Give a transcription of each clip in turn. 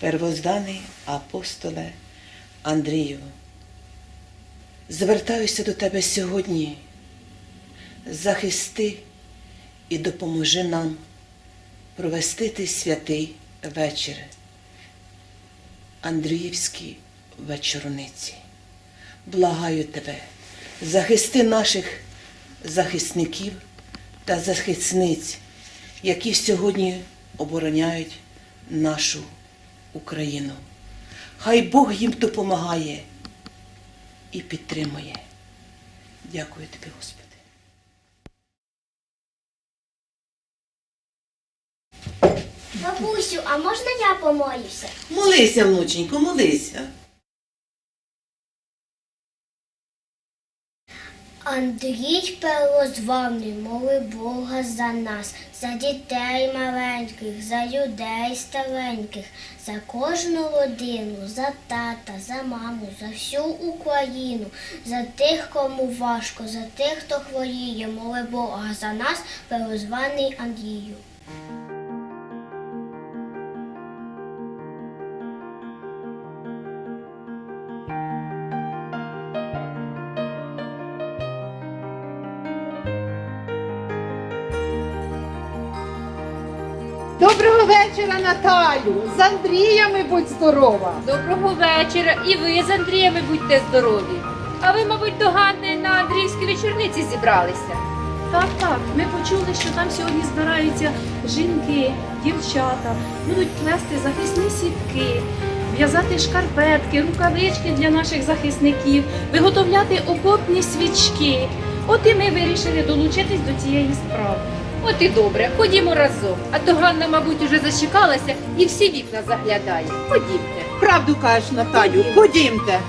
первозданий апостоле Андрію, звертаюся до тебе сьогодні. Захисти і допоможи нам провести святий вечір. Андріївській вечорниці. Благаю тебе, захисти наших захисників та захисниць, які сьогодні обороняють нашу Україну. Хай Бог їм допомагає і підтримує. Дякую тобі, Господи. Бабусю, а можна я помолюся? Молися, внученько, молися. Андрій первозваний, моли Бога за нас, за дітей маленьких, за людей стареньких, за кожну родину, за тата, за маму, за всю Україну, за тих, кому важко, за тих, хто хворіє, моли Бога за нас, перозваний Андрію. Вечора, Наталю. З Андріями будь здорова. Доброго вечора. І ви з Андріями будьте здорові. А ви, мабуть, до Ганни на Андріївській вечорниці зібралися. Так, так. Ми почули, що там сьогодні збираються жінки, дівчата, будуть плести захисні сітки, в'язати шкарпетки, рукавички для наших захисників, виготовляти окопні свічки. От і ми вирішили долучитись до цієї справи. От і добре, ходімо разом. А то Ганна, мабуть, уже зачекалася і всі вікна заглядає. Ходімте. Правду кажеш, Наталю, ходімте.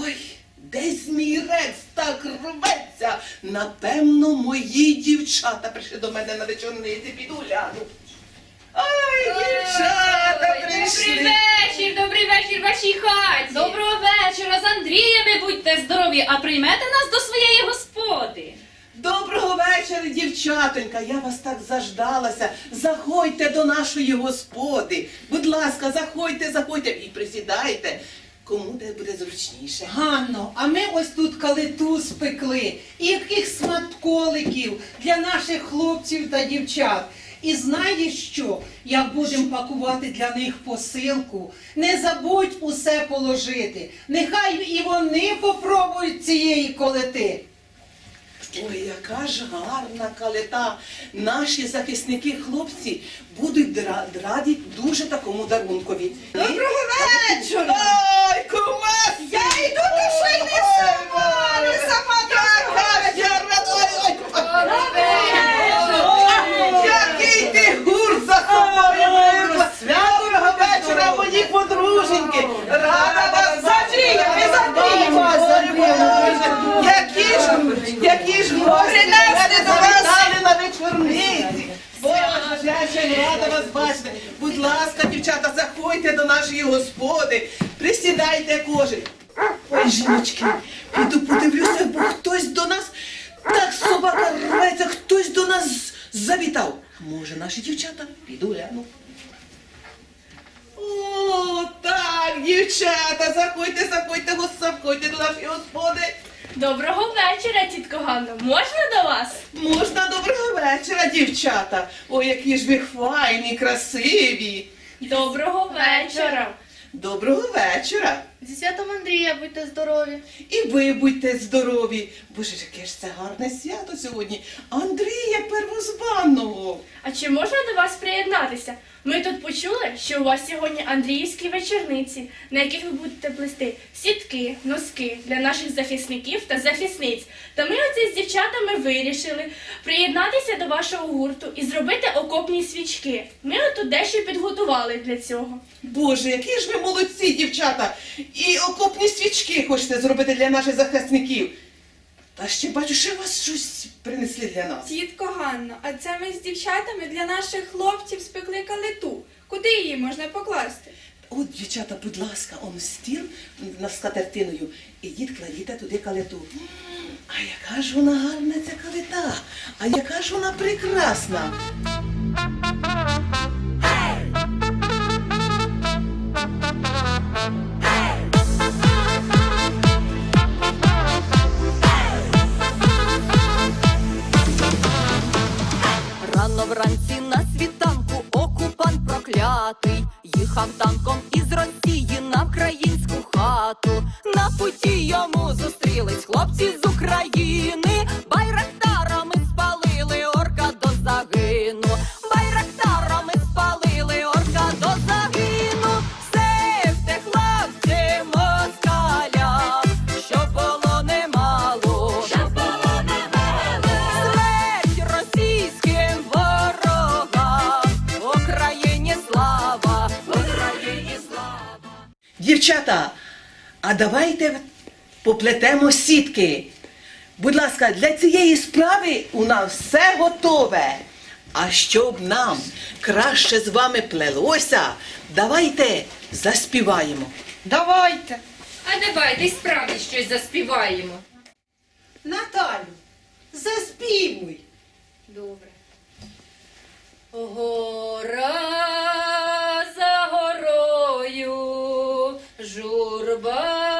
Ой, десь мій рець так рветься. Напевно, мої дівчата прийшли до мене на вечорниці, піду гляну. Ой, дівчата прийшли. вечір, добрий вечір вашій хаті. Доброго вечора, з Андріями будьте здорові, а приймете нас до своєї господи. Доброго вечора, дівчатонька. Я вас так заждалася. Заходьте до нашої господи. Будь ласка, заходьте, заходьте і присідайте. Кому де буде зручніше. Ганно, а ми ось тут калиту спекли, і яких сматколиків для наших хлопців та дівчат. І знаєш що? Як будемо пакувати для них посилку, не забудь усе положити. Нехай і вони попробують цієї колити. Ой, яка ж гарна калита. Наші захисники, хлопці, будуть раді дуже такому дарункові. Доброго вечора! Ой, кумас! Я йду до шийни сама, не сама така. Я рада. Ой, Який ти гур за собою вивела. Доброго вечора, мої подруженьки. Рада вас бачити. Ми Які ж, які ж гості мене завітали на вечорниці. Боже, я ще рада вас бачити. Будь ласка, дівчата, заходьте до нашої господи. Присідайте кожен. Ой, жіночки, піду подивлюся, бо хтось до нас, так собака рветься, хтось до нас завітав. Може, наші дівчата? Піду гляну. О, так, дівчата, заходьте, заходьте, заходьте до нашої господи. Доброго вечора, тітко Ганно. Можна до вас? Можна доброго вечора, дівчата. Ой, які ж ви файні, красиві. Доброго вечора. Доброго вечора. Зі святом Андрія будьте здорові. І ви будьте здорові. Боже, яке ж це гарне свято сьогодні. Андрія Первозваного. А чи можна до вас приєднатися? Ми тут почули, що у вас сьогодні Андріївські вечорниці, на яких ви будете плести сітки, носки для наших захисників та захисниць. Та ми оці з дівчатами вирішили приєднатися до вашого гурту і зробити окопні свічки. Ми отут дещо підготували для цього. Боже, які ж ви молодці, дівчата. І окопні свічки хочете зробити для наших захисників. Та ще бачу, що вас щось принесли для нас. Тітко Ганно, а це ми з дівчатами для наших хлопців спекли калиту. Куди її можна покласти? От, дівчата, будь ласка, он стіл на скатертиною. Ідіть, кладіть туди калиту. М, А яка ж вона гарна ця калита, а яка ж вона прекрасна. Проклятий їхав танком із Росії на українську хату. На путі йому зустрілись хлопці з України. А давайте поплетемо сітки. Будь ласка, для цієї справи у нас все готове. А щоб нам краще з вами плелося, давайте заспіваємо. Давайте. А давайте справді щось заспіваємо. Наталю, заспівуй. Добре. Гора Kurban.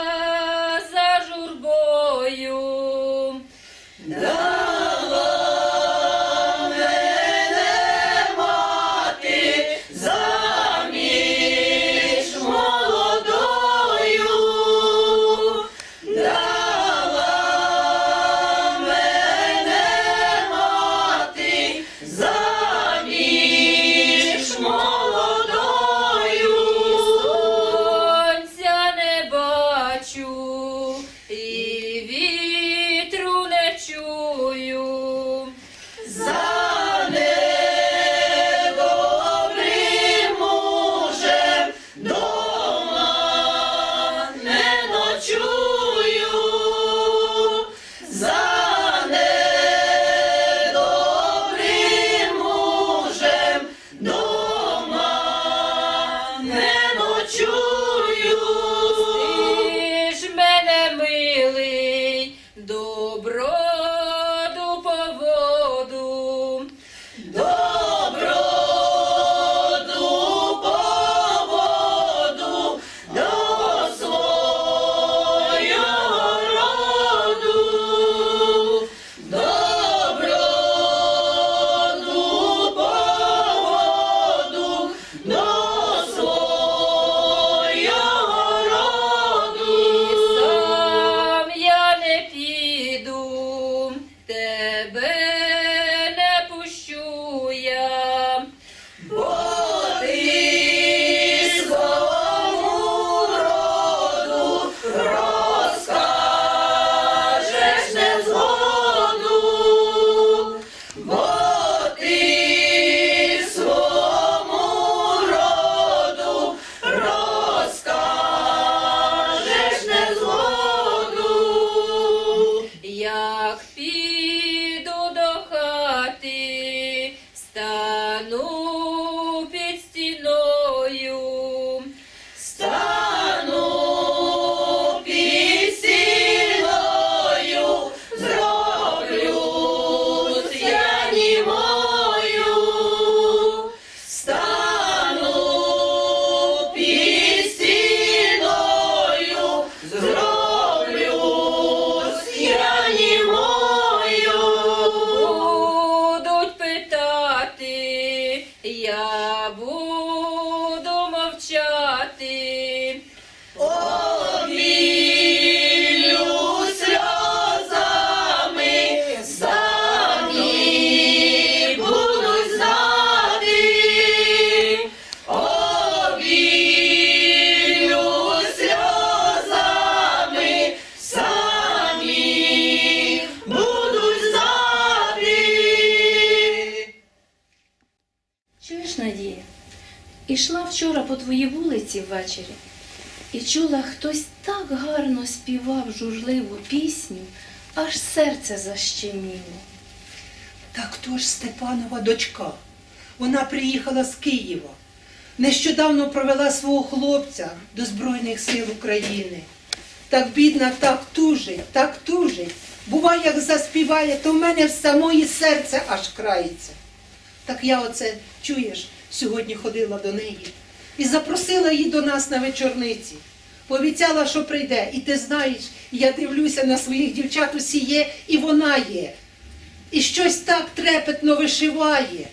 Ввечері і чула, хтось так гарно співав журливу пісню, аж серце защеміло. Так то ж Степанова дочка. Вона приїхала з Києва. Нещодавно провела свого хлопця до Збройних сил України. Так бідна, так тужить, так тужить. Буває, як заспіває, то в мене в самої серце аж крається. Так я оце, чуєш, сьогодні ходила до неї і запросила її до нас на вечорниці. Пообіцяла, що прийде. І ти знаєш, я дивлюся на своїх дівчат, усі є, і вона є. І щось так трепетно вишиває.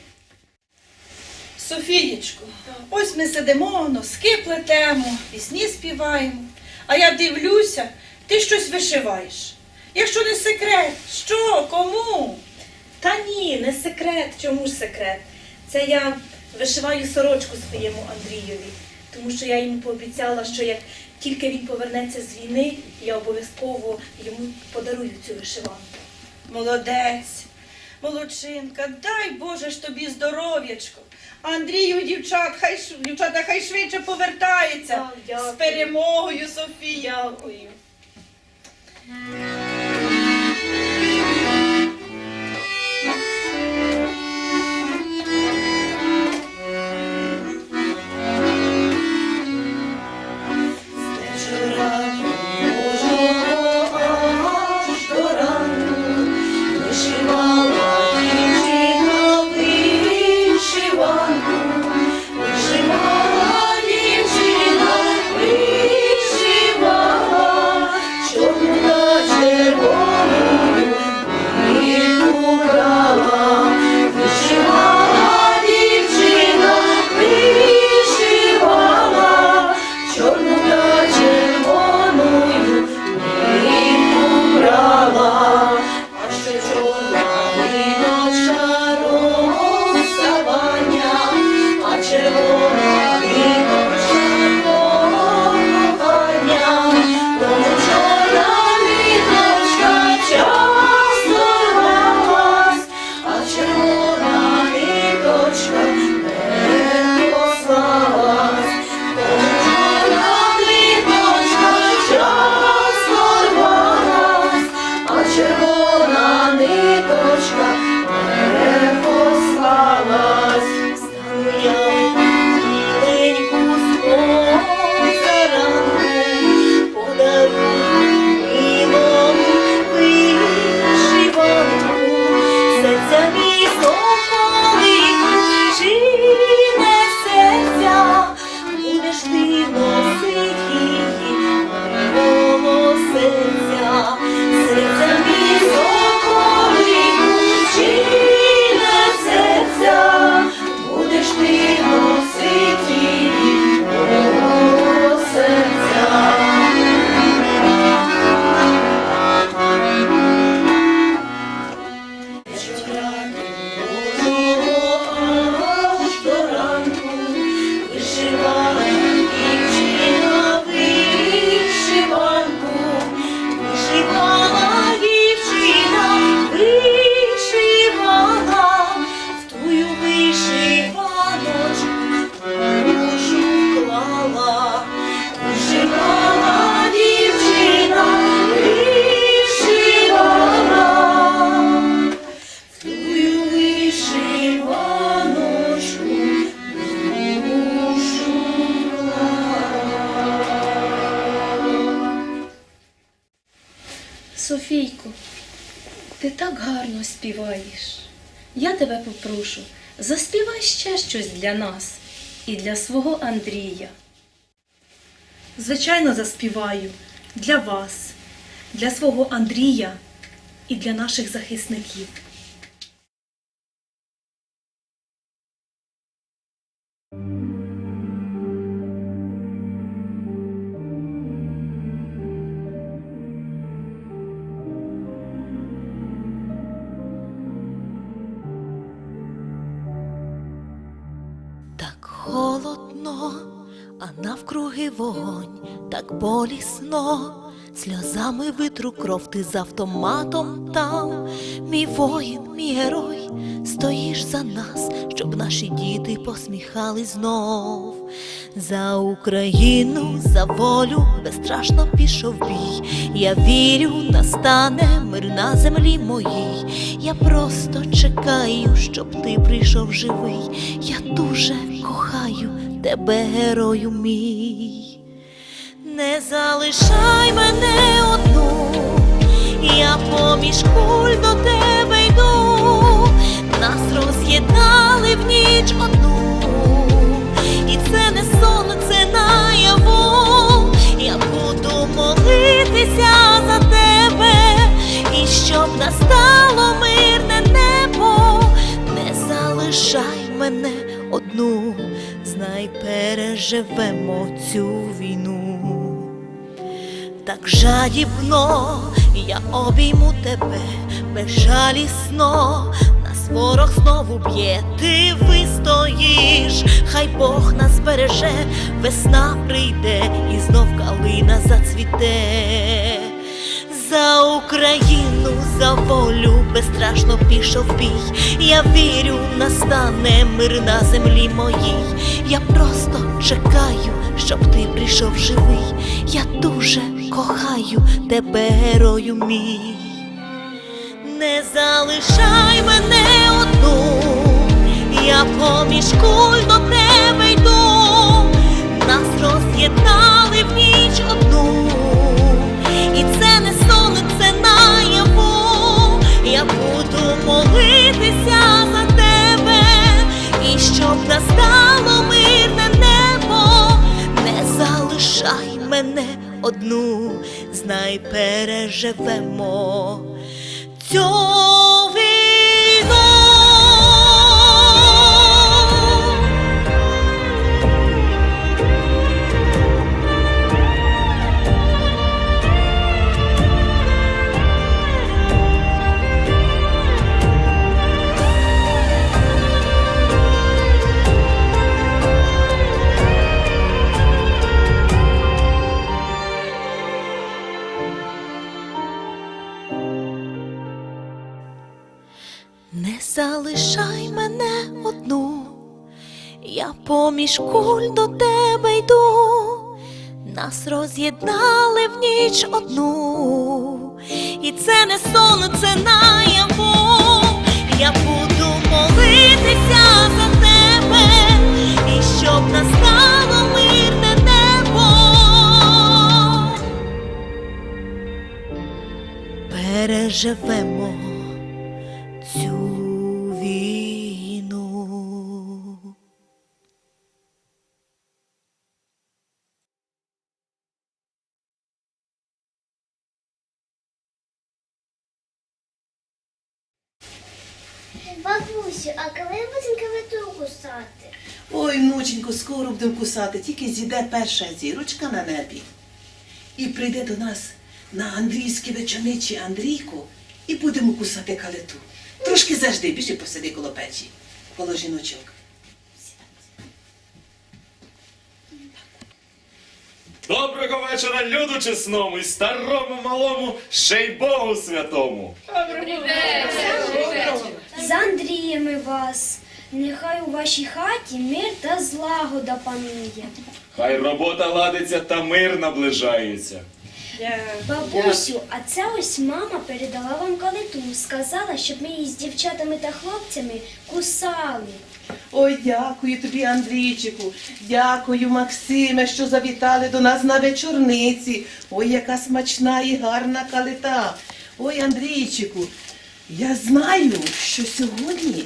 Софієчко, ось ми сидимо, носки плетемо, пісні співаємо. А я дивлюся, ти щось вишиваєш. Якщо не секрет, що, кому? Та ні, не секрет. Чому ж секрет? Це я вишиваю сорочку своєму Андрієві, тому що я йому пообіцяла, що як тільки він повернеться з війни, я обов'язково йому подарую цю вишиванку. Молодець, молодчинка, дай Боже ж тобі здоров'ячко. Андрію, дівчат, хай дівчата, хай швидше повертається. З перемогою, Софія. Дякую. Для нас і для свого Андрія. Звичайно, заспіваю для вас, для свого Андрія і для наших захисників. Так вогонь, так болісно, сльозами витру кров ти з автоматом там, мій воїн, мій герой, стоїш за нас, щоб наші діти посміхались знов. За Україну, за волю безстрашно пішов бій. Я вірю, настане мир на землі моїй. Я просто чекаю, щоб ти прийшов живий. Я дуже кохаю тебе, герою мій. Не залишай мене одну, я поміж куль до тебе йду, нас роз'єднали в ніч одну, і це не сон, це наяву. Я буду молитися за тебе, і щоб настало мирне небо, не залишай мене одну, знай, переживемо цю війну. Так жадібно я обійму тебе безжалісно, нас ворог знову б'є, ти вистоїш, хай Бог нас береже, весна прийде і знов калина зацвіте. За Україну, за волю безстрашно пішов бій. Я вірю, настане мир на землі моїй. Я просто чекаю, щоб ти прийшов живий. Я дуже кохаю тебе, герою мій. Не залишай мене одну, я поміж куль до тебе йду, нас роз'єднали в ніч одну, і це не сон, це наяву. Я буду молитися за тебе, і щоб настало мирне небо, не залишай одну, знай, переживемо цю куль до тебе йду, нас роз'єднали в ніч одну, і це не сон, це наяву. Я буду молитися за тебе, і щоб настало мирне небо. Переживемо Ой, внученько, скоро будемо кусати, тільки зійде перша зірочка на небі. І прийде до нас на Андрійські вечорничі Андрійко, і будемо кусати калиту. Трошки завжди, більше посиди коло печі, коло жіночок. Доброго вечора, люду чесному, і старому малому, ще й Богу святому. З Андріями вас. Нехай у вашій хаті мир та злагода панує. Хай робота ладиться та мир наближається. Бабусю, а це ось мама передала вам калиту. Сказала, щоб ми її з дівчатами та хлопцями кусали. Ой, дякую тобі, Андрійчику. Дякую, Максиме, що завітали до нас на вечорниці. Ой, яка смачна і гарна калита. Ой, Андрійчику, я знаю, що сьогодні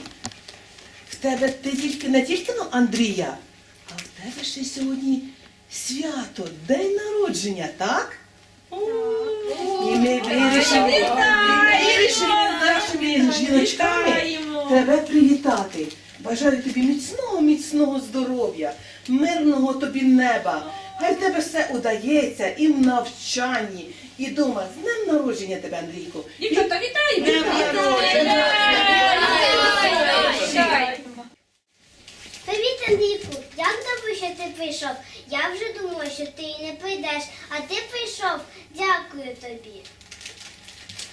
тебе ти тільки не тільки ну, Андрія, а в тебе ще сьогодні свято, день народження, так? І ми вирішили, вирішили нашими жіночками тебе привітати. Бажаю тобі міцного, міцного здоров'я, мирного тобі неба. Хай в тебе все удається і в навчанні, і дома. З днем народження тебе, Андрійко. Дівчата, вітаємо! Привіт, Андрійку. Як добре, що ти прийшов? Я вже думала, що ти і не прийдеш, а ти прийшов. Дякую тобі.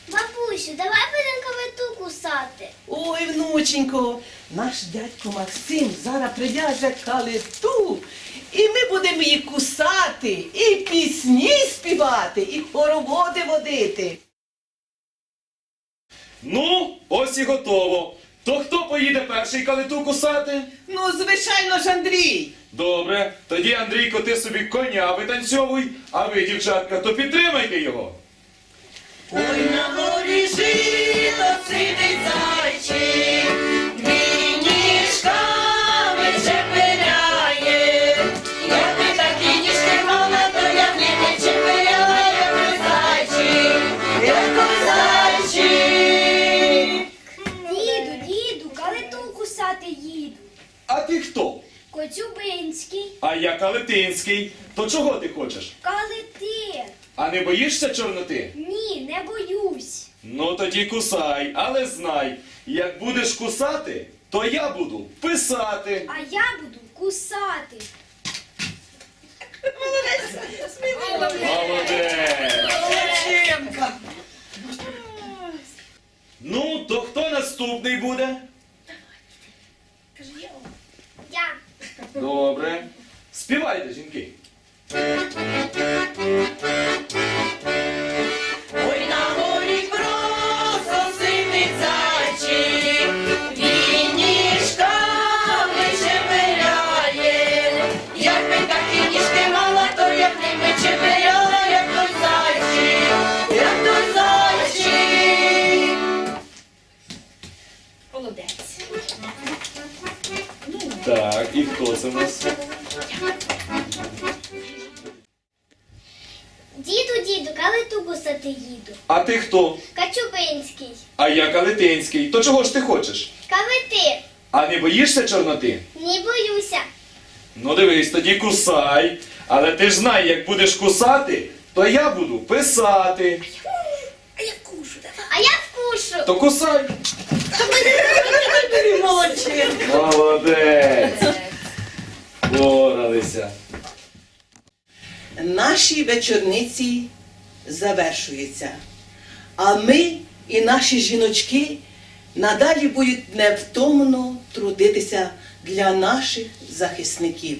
Бабусю, давай будемо калиту кусати. Ой, внученько, наш дядько Максим зараз прив'яже калиту, і ми будемо її кусати, і пісні співати, і хороводи водити. Ну, ось і готово. То хто поїде перший калиту кусати? Ну, звичайно ж, Андрій. Добре, тоді Андрійко, ти собі коня витанцьовуй, а ви, дівчатка, то підтримайте його. Ой, на горі жито сидить зайчик, Калетинський. То чого ти хочеш? калити. А не боїшся чорноти? Ні, не боюсь. Ну тоді кусай, але знай, як будеш кусати, то я буду писати. А я буду кусати. Молодець! Молодчинка. Ну, то хто наступний буде? Я. Добре. Співайте, жінки. Ти хто? Качубинський. А я Калетинський. То чого ж ти хочеш? Калити. А не боїшся чорноти? Не боюся. Ну дивись, тоді кусай. Але ти ж знай, як будеш кусати, то я буду писати. А я вкушу. То кусай. Молодчинка. Молодець. Боралися. Наші вечорниці завершуються. А ми і наші жіночки надалі будуть невтомно трудитися для наших захисників.